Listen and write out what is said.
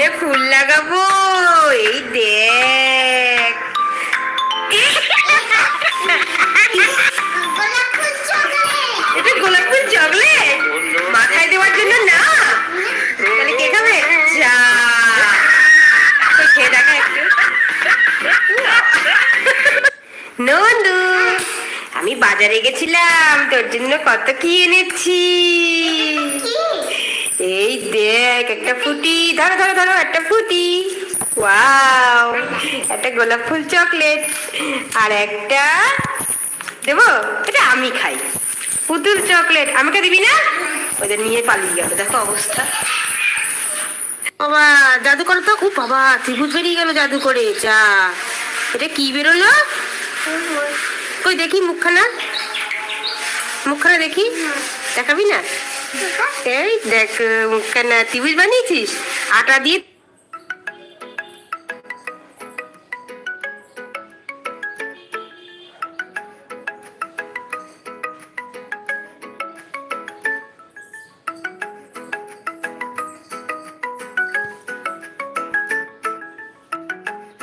ফুলে ফুল লাগাবো, এই দেখ। গোলাপ ফুল দেওয়ার জন্য না? কে একটু। নন্দু, আমি বাজারে গেছিলাম, তোর জন্য কত কি এনেছি? দেখ একটা ফুটি। ধরো ধরো ধরো, একটা ফুটি। ওয়াও একটা গোলাপ ফুল চকলেট। আর একটা দেবো, এটা আমি খাই। পুতুল চকলেট। আমাকে দিবি না? ওদের নিয়ে পালিয়ে গেল দেখো অবস্থা। বাবা জাদু করে তো খুব, বাবা, ত্রিভুজ বেরিয়ে গেল জাদু করে, যা। এটা কি বেরোলো? কই, দেখি মুখখানা। মুখখানা দেখি। দেখাবি না? এই দেখ কেন ত্রিভুজ বানিয়েছিস? আটা দিয়ে